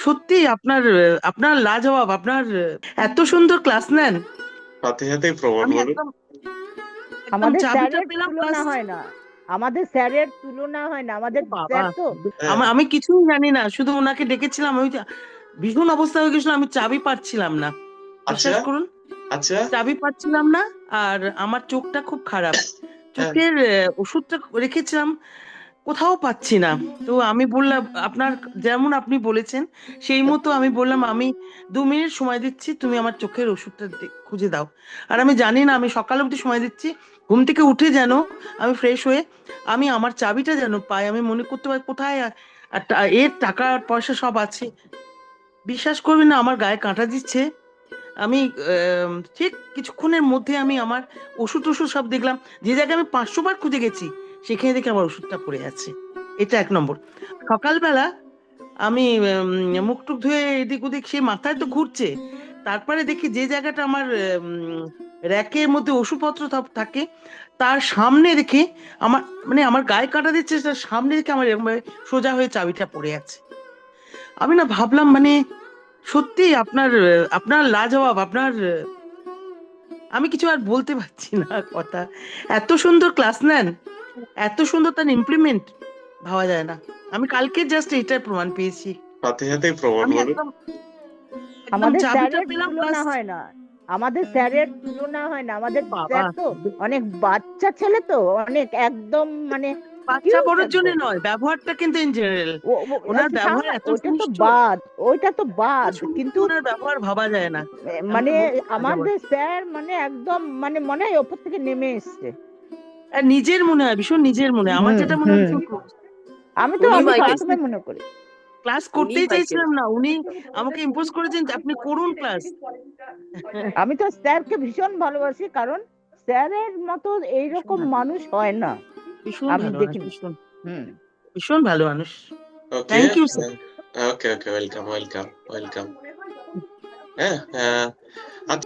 সত্যি আপনার আপনার লাজবাব আপনার এত সুন্দর ক্লাস নেন। সাথে সাথেই প্রমাণ আমি একদম আমাদের চাবিটা স্যারের পেলাম তুলনা হয় না। আমাদের স্যারের তুলনা হয় না। আমাদের স্যার তো হ্যাঁ, আমি কিছুই জানি না। শুধু ওনাকে ডেকেছিলাম। ওই যে ভীষণ অবস্থা হয়ে গেছিল। আমি চাবি পাচ্ছিলাম না। আচ্ছা। বিশ্বাস করুন। আচ্ছা। চাবি পাচ্ছিলাম না। আর আমার চোখটা খুব খারাপ। চোখের ওষুধটা রেখেছিলাম। কোথাও পাচ্ছি না। তো আমি বললাম, আপনার যেমন আপনি বলেছেন, সেই মতো আমি বললাম, আমি দু মিনিট সময় দিচ্ছি, তুমি আমার চোখের ওষুধটা খুঁজে দাও। আর আমি জানি না, আমি সকালে অবধি সময় দিচ্ছি, ঘুম থেকে উঠে যেন আমি ফ্রেশ হয়ে, আমি আমার চাবিটা যেন পাই, আমি মনে করতে পারি কোথায় এর টাকা পয়সা সব আছে। বিশ্বাস করবেন না, আমার গায়ে কাঁটা দিচ্ছে। আমি ঠিক কিছুক্ষণের মধ্যে আমি আমার ওষুধ টষুধ সব দেখলাম। যে জায়গায় আমি পাঁচশো বার খুঁজে গেছি সেখানে দেখে আমার ওষুধটা পড়ে আছে। এটা এক নম্বর। সকালবেলা আমি উম, মুখ টুক ধুয়ে এদিক ওদিক সে মাথায় তো ঘুরছে। তারপরে দেখি যে জায়গাটা আমার র্যাকের মধ্যে ওষুধপত্র থাকে তার সামনে দেখে আমার মানে আমার গায়ে কাটা দিচ্ছে তার সামনে দেখে আমার এরকম সোজা হয়ে চাবিটা পড়ে আছে। আমি না ভাবলাম মানে সত্যি আপনার আপনার লাজবাব আপনার আমি কিছু আর বলতে পারছি না কথা। এত সুন্দর ক্লাস নেন। এত সুন্দর তার ইমপ্লিমেন্ট ভাবা যায় না। আমি কালকে জাস্ট এইটার প্রমাণ পেয়েছি। সাথে সাথেই প্রমাণ আমাদের স্যারের তুলনা হয় না। আমাদের স্যারের তুলনা হয় না। আমাদের স্যার তো অনেক বাচ্চা ছেলে তো অনেক একদম মানে বাচ্চা cute জন্য নয় ব্যবহারটা কিন্তু ইন জেনারেল ওনার আচ্ছা, ব্যবহার এত ওইটা তো বাদ ওইটা তো বাদ কিন্তু ওনার ব্যবহার ভাবা যায় না। মানে না। আমাদের স্যার মানে একদম মানে মনে হয় ওপর থেকে নেমে এসছে। নিজের মনে হয় ভীষণ নিজের মনে হয়। আমার যেটা মনে হয় আমি তো আমি মনে করি। ক্লাস করতেই চাইছিলাম না উনি আমাকে ইম্পোজ করেছেন যে আপনি করুন ক্লাস আমি তো স্যারকে ভীষণ ভালোবাসি কারণ স্যারের মতো এইরকম মানুষ হয় না। ভীষণ আমি দেখিনি। ভীষণ। হুম। ভীষণ ভালো মানুষ। Okay Thank you, sir. Okay okay welcome welcome welcome হ্যাঁ